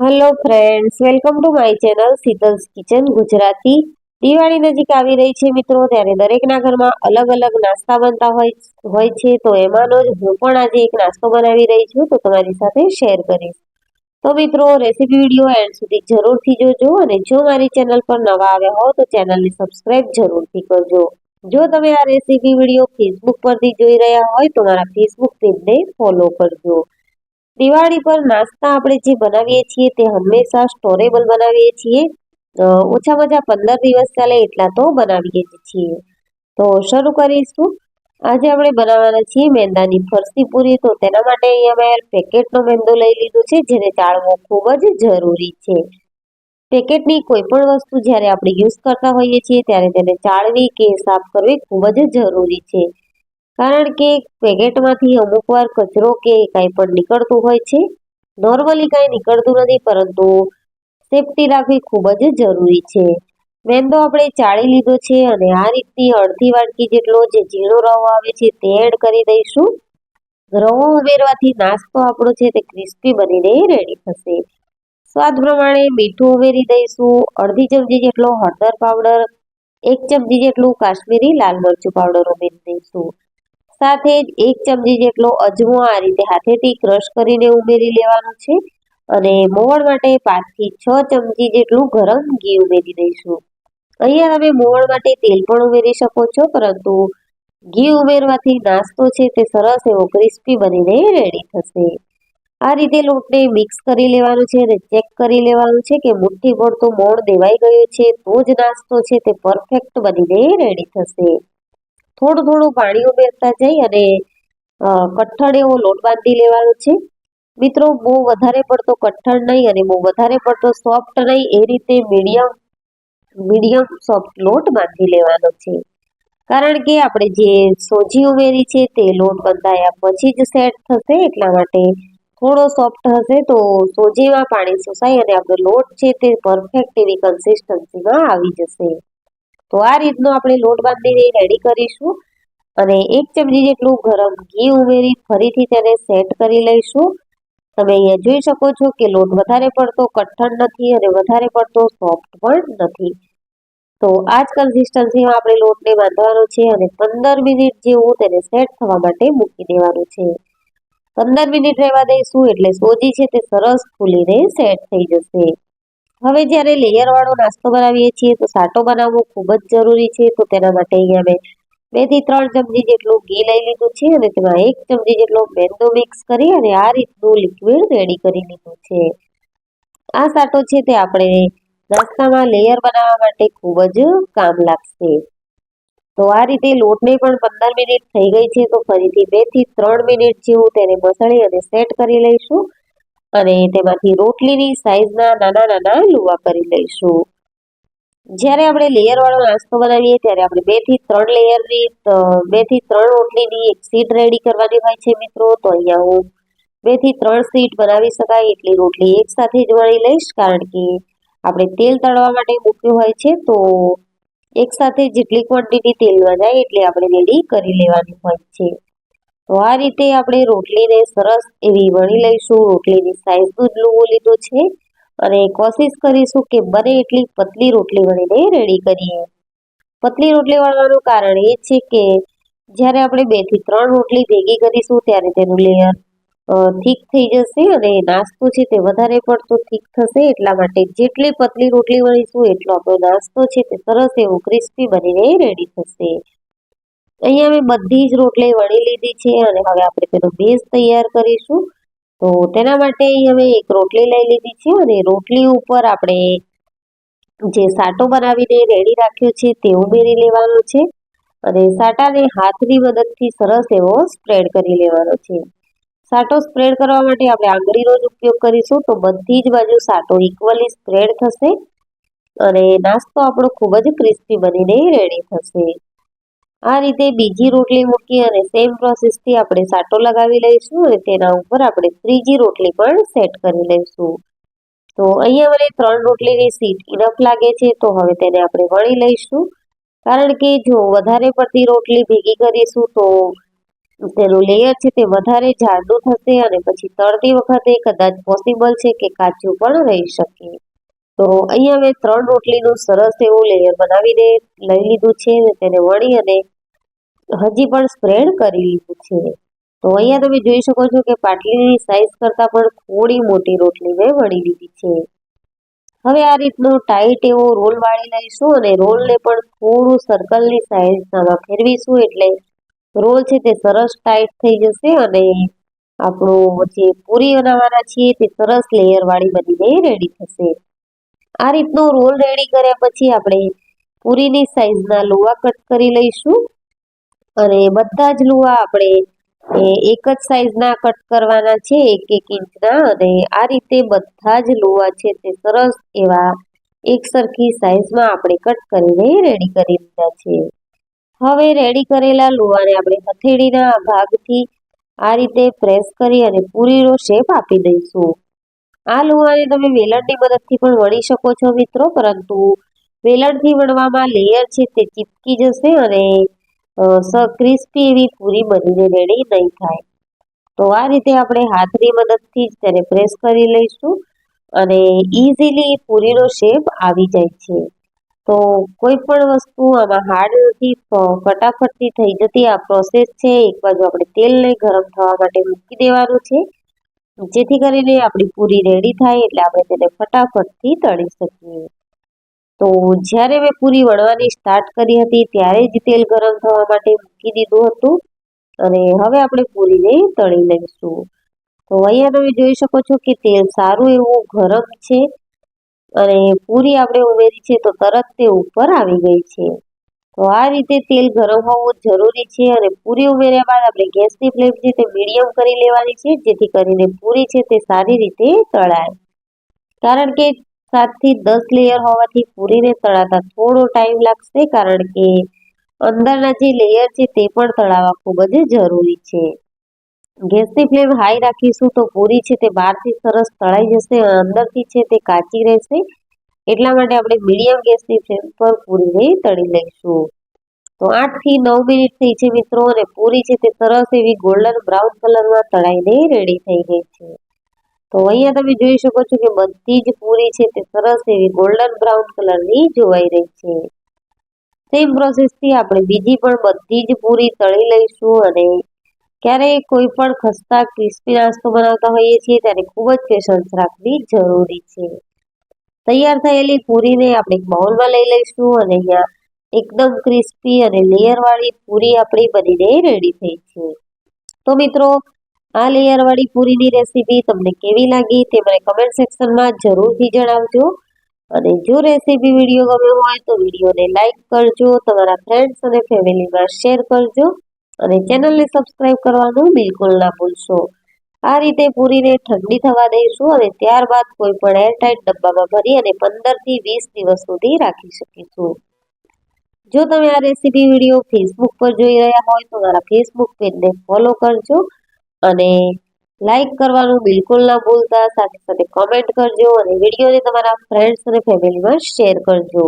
Hello friends welcome to my channel Sheetal's kitchen Gujarati Diwali નજીક આવી રહી છે મિત્રો, ત્યારે દરેકના ઘરમાં અલગ અલગ નાસ્તા બનતા હોય હોય છે. તો એમાંનો જ હું પણ આજે એક નાસ્તો બનાવી રહી છું, તો તમારી સાથે શેર કરીશ. તો મિત્રો રેસીપી વીડિયો એન્ડ સુધી જરૂરથી જોજો અને જો મારી ચેનલ પર નવા આવ્યા હો, તો ચેનલને સબસ્ક્રાઇબ જરૂરથી કરજો. જો તમે આ રેસીપી વીડિયો ફેસબુક પરથી જોઈ રહ્યા હોય, તો મારા ફેસબુક પેજને ફોલો કરજો. દિવાળી પર નાસ્તા આપણે જે બનાવીએ છીએ તે હંમેશા સ્ટોરેબલ બનાવીએ છીએ. ઓછામાં ઓછા પંદર દિવસ ચાલે એટલા તો બનાવીએ જ છીએ. તો શરૂ કરીશું. આજે આપણે બનાવવાના છીએ મેંદાની ફરસી પૂરી. તો તેના માટે અહીંયા મેં પેકેટનો મેંદો લઈ લીધો છે, જેને ચાળવો ખૂબ જ જરૂરી છે. પેકેટની કોઈ પણ વસ્તુ જ્યારે આપણે યુઝ કરતા હોઈએ છીએ, ત્યારે તેને ચાળવી કે સાફ કરવી ખૂબ જ જરૂરી છે. કારણ કે પેકેટમાંથી અમુક વાર કચરો કે કાંઈ પણ નીકળતું હોય છે. નોર્મલી કાંઈ નીકળતું નથી, પરંતુ સેફટી રાખવી ખૂબ જ જરૂરી છે. મેંદો આપણે ચાળી લીધો છે અને આ રીતની અડધી વાટકી જેટલો જે ઝીણો રવો આવે છે તે એડ કરી દઈશું. રવો ઉમેરવાથી નાસ્તો આપણો છે તે ક્રિસ્પી બનીને રેડી થશે. સ્વાદ પ્રમાણે મીઠું ઉમેરી દઈશું. અડધી ચમચી જેટલો હળદર પાવડર, એક ચમચી જેટલું કાશ્મીરી લાલ મરચું પાવડર ઉમેરી દઈશું. સાથે જ એક ચમચી જેટલો અજમો આ રીતે હાથેથી ક્રશ કરીને ઉમેરી લેવાનું છે અને મોવણ માટે પાંચથી છ ચમચી જેટલું ગરમ ઘી ઉમેરી દઈશું. અહીંયા તમે મોવણ માટે તેલ પણ ઉમેરી શકો છો, પરંતુ ઘી ઉમેરવાથી નાસ્તો છે તે સરસ એવો ક્રિસ્પી બનીને રેડી થશે. આ રીતે લોટને મિક્સ કરી લેવાનું છે અને ચેક કરી લેવાનું છે કે મુઠ્ઠી ભર તો મોણ દેવાઈ ગયો છે, તો જ નાસ્તો છે તે પરફેક્ટ બનીને રેડી થશે. થોડું થોડું પાણી ઉમેરતા જઈ અને કઠણ એવો લોટ બાંધી લેવાનો છે. મિત્રો, બહુ વધારે પડતો કઠણ નહીં અને બહુ વધારે પડતો સોફ્ટ નહીં, એ રીતે મીડિયમ મીડિયમ સોફ્ટ લોટ બાંધી લેવાનો છે. કારણ કે આપણે જે સોજી ઉમેરી છે તે લોટ બંધાયા પછી જ સેટ થશે, એટલા માટે થોડો સોફ્ટ હશે તો સોજીમાં પાણી શોષાય અને આપણો લોટ છે તે પરફેક્ટ એવી કન્સિસ્ટન્સીમાં આવી જશે. તો આ રીતનો આપણે લોટ બાંધીને રેડી કરીશું અને એક ચમચી જેટલું ગરમ ઘી ઉમેરી ફરીથી તેને સેટ કરી લઈશું. તમે અહીંયા જોઈ શકો છો કે લોટ વધારે પડતો કઠણ નથી અને વધારે પડતો સોફ્ટ પણ નથી. તો આ જ કન્સિસ્ટન્સીમાં આપણે લોટને બાંધવાનો છે અને પંદર મિનિટ જેવું તેને સેટ થવા માટે મૂકી દેવાનું છે. પંદર મિનિટ રહેવા દઈશું એટલે સોજી છે તે સરસ ફૂલીને સેટ થઈ જશે. હવે જ્યારે લેયર વાળો નાસ્તો બનાવીએ છીએ, તો સાટો બનાવવો ખૂબ જ જરૂરી છે. તો તેના માટે અહીંયા મેં બેથી ત્રણ ચમચી જેટલું ઘી લઈ લીધું છે અને તેમાં એક ચમચી જેટલો મેંદો મિક્સ કરી અને આ રીતનું લિક્વિડ રેડી કરી લીધું છે. આ સાટો છે તે આપણે નાસ્તામાં લેયર બનાવવા માટે ખૂબ જ કામ લાગશે. તો આ રીતે લોટને પણ પંદર મિનિટ થઈ ગઈ છે, તો ફરીથી બેથી ત્રણ મિનિટ જેવું તેને મસળી અને સેટ કરી લઈશું. અને તેમાંથી રોટલીની સાઈઝના નાના નાના લુવા કરી લઈશું. જ્યારે આપણે લેયરવાળો નાસ્તો બનાવીએ ત્યારે આપણે બેથી ત્રણ લેયરની બેથી ત્રણ રોટલીની એક સીટ રેડી કરવાની હોય છે મિત્રો. તો અહીંયા હું બેથી ત્રણ સીટ બનાવી શકાય એટલી રોટલી એક સાથે જ વળી લઈશ, કારણ કે આપણે તેલ તળવા માટે મૂક્યું હોય છે. તો એક સાથે જેટલી ક્વોન્ટિટી તેલમાં જાય એટલે આપણે રેડી કરી લેવાની હોય છે. તો આ રીતે આપણે રોટલીને સરસ એવી વણી લઈશું. રોટલીની સાઈઝનું જ લુવો લીધો છે. અને કોશિશ કરીશું કે બને એટલી પતલી રોટલી વણીને રેડી કરીએ. પતલી રોટલી વણવાનું કારણ એ છે કે જ્યારે આપણે બેથી ત્રણ રોટલી ભેગી કરીશું ત્યારે તેનું લેયર થીક થઈ જશે અને નાસ્તો છે તે વધારે પડતો થીક થશે. એટલા માટે જેટલી પતલી રોટલી વણીશું એટલો આપણો નાસ્તો છે તે સરસ એવો ક્રિસ્પી બનીને રેડી થશે. અહીંયા મેં બધી જ રોટલી વણી લીધી છે અને હવે આપણે તેનો બેઝ તૈયાર કરીશું. તો તેના માટે અહીંયા મેં એક રોટલી લઈ લીધી છે અને રોટલી ઉપર આપણે જે સાટો બનાવીને રેડી રાખ્યો છે તે ઉમેરી લેવાનો છે અને સાટાને હાથની મદદથી સરસ એવો સ્પ્રેડ કરી લેવાનો છે. સાટો સ્પ્રેડ કરવા માટે આપણે આંગળીનો જ ઉપયોગ કરીશું તો બધી જ બાજુ સાટો ઇક્વલી સ્પ્રેડ થશે અને નાસ્તો આપણો ખૂબ જ ક્રિસ્પી બનીને રેડી થશે. આ રીતે બીજી રોટલી મૂકી અને સેમ પ્રોસેસથી આપણે સાટો લગાવી લઈશું અને તેના ઉપર આપણે ત્રીજી રોટલી પણ સેટ કરી લઈશું. તો અહીંયા મને ત્રણ રોટલીની સીટ ઇનફ લાગે છે, તો હવે તેને આપણે વણી લઈશું. કારણ કે જો વધારે પડતી રોટલી ભેગી કરીશું તો તેનું લેયર છે તે વધારે જાડું થશે અને પછી તળતી વખતે કદાચ પોસિબલ છે કે કાચું પણ રહી શકે. તો અહીંયા મેં ત્રણ રોટલીનું સરસ એવું લેયર બનાવીને લઈ લીધું છે. તેને વળી અને હજી પણ સ્પ્રેડ કરી લીધું છે. તો અહીંયા તમે જોઈ શકો છો કે પાટલીની સાઈઝ કરતાં પણ થોડી મોટી રોટલી મેં વળી લીધી છે. હવે આ રીતનો ટાઈટ એવો રોલ વાળી લઈશું અને રોલને પણ થોડું સર્કલની સાઈઝમાં ફેરવીશું એટલે રોલ છે તે સરસ ટાઈટ થઈ જશે અને આપણું જે પૂરી બનાવવાના છીએ તે સરસ લેયર વાળી બનીને રેડી થશે. આ રીતનો રોલ રેડી કર્યા પછી આપણે પૂરીની સાઈઝના લુવા કટ કરી લઈશું. અને બધા જ લુવા આપણે એક જ સાઈઝના કટ કરવાના છે, એક એક ઇંચના અને આ રીતે બધા જ લુવા છે તે સરસ એવા એક સરખી સાઈઝમાં આપણે કટ કરીને રેડી કરી લીધા છે. હવે રેડી કરેલા લુવાને આપણે હથેળીના ભાગથી આ રીતે પ્રેસ કરી અને પૂરીનો શેપ આપી દઈશું. આ લુવાને તમે વેલણની મદદથી પણ વણી શકો છો મિત્રો, પરંતુ વેલણથી વણવામાં લેયર છે તે ચીપકી જશે અને ક્રિસ્પી એવી પૂરી બનીને રેડી નહીં થાય. તો આ રીતે આપણે હાથની મદદથી જ તેને પ્રેસ કરી લઈશું અને ઇઝીલી પૂરીનો શેપ આવી જાય છે. તો કોઈ પણ વસ્તુ આમાં હાર્ડ નથી ફટાફટથી થઈ જતી આ પ્રોસેસ છે. એક બાજુ આપણે તેલને ગરમ થવા માટે મૂકી દેવાનું છે. જેથી કરીને આપણી પૂરી રેડી થાય એટલે આપણે તેને ફટાફટથી તળી શકીએ. તો જ્યારે મેં પૂરી વણવાની સ્ટાર્ટ કરી હતી, ત્યારે જ તેલ ગરમ થવા માટે મૂકી દીધું હતું અને હવે આપણે પૂરીને તળી લઈશું. તો અહીંયા તમે જોઈ શકો છો કે તેલ સારું એવું ગરમ છે અને પૂરી આપણે ઉમેરી છે તો તરત તે ઉપર આવી ગઈ છે. તો આ રીતે તેલ ગરમ હોવું જરૂરી છે અને પૂરી ઉમેર્યા બાદ આપણે ગેસની ફ્લેમ છે તે મીડિયમ કરી લેવાની છે, જેથી કરીને પૂરી છે તે સારી રીતે તળાય. કારણ કે સાતથી દસ લેયર હોવાથી પૂરીને તળાતા થોડો ટાઈમ લાગશે, કારણ કે અંદરના જે લેયર છે તે પણ તળાવવા ખૂબ જ જરૂરી છે. ગેસની ફ્લેમ હાઈ રાખીશું તો પૂરી છે તે બહારથી સરસ તળાઈ જશે અંદરથી છે તે કાચી રહેશે. એટલા માટે આપણે મીડિયમ ગેસની ફ્લેમ પર પૂરીને તળી લઈશું. તો આઠથી નવ મિનિટ થઈ છે મિત્રો, અને પૂરી છે તે સરસ એવી ગોલ્ડન બ્રાઉન કલરમાં તળાઈને રેડી થઈ ગઈ છે. તો અહીંયા તમે જોઈ શકો છો કે બધી જ પૂરી છે તે સરસ એવી ગોલ્ડન બ્રાઉન કલરની જોવાઈ રહી છે. સેમ પ્રોસેસથી આપણે બીજી પણ બધી જ પૂરી તળી લઈશું, અને ક્યારેય કોઈ પણ ખસ્તા, ક્રિસ્પી નાસ્તો બનાવતા હોઈએ છીએ, ત્યારે ખૂબ જ પેશન્સ રાખવી જરૂરી છે. તૈયાર થયેલી પૂરીને આપણે એક બાઉલમાં લઈ લઈશું અને અહીંયા એકદમ ક્રિસ્પી અને લેયરવાળી પૂરી આપણી બનીને રેડી થઈ છે. તો મિત્રો, આ લેયરવાળી પૂરીની રેસીપી તમને કેવી લાગી તે મને કમેન્ટ સેક્શનમાં જરૂરથી જણાવજો. અને જો રેસીપી વીડિયો ગમ્યો હોય તો વિડીયોને લાઇક કરજો, તમારા ફ્રેન્ડ્સ અને ફેમિલીમાં શેર કરજો અને ચેનલને સબસ્ક્રાઈબ કરવાનું બિલકુલ ના ભૂલશો. આ રીતે પૂરીને ઠંડી થવા દઈશું અને ત્યારબાદ કોઈ પણ એરટાઇટ ડબ્બામાં ભરી અને પંદરથી વીસ દિવસ સુધી રાખી શકીશું. જો તમે આ રેસીપી વીડિયો ફેસબુક પર જોઈ રહ્યા હોય તો મારા ફેસબુક પેજને ફોલો કરજો અને લાઈક કરવાનું બિલકુલ ના ભૂલતા. સાથે સાથે કોમેન્ટ કરજો અને વિડીયોને તમારા ફ્રેન્ડ્સ અને ફેમિલીમાં શેર કરજો.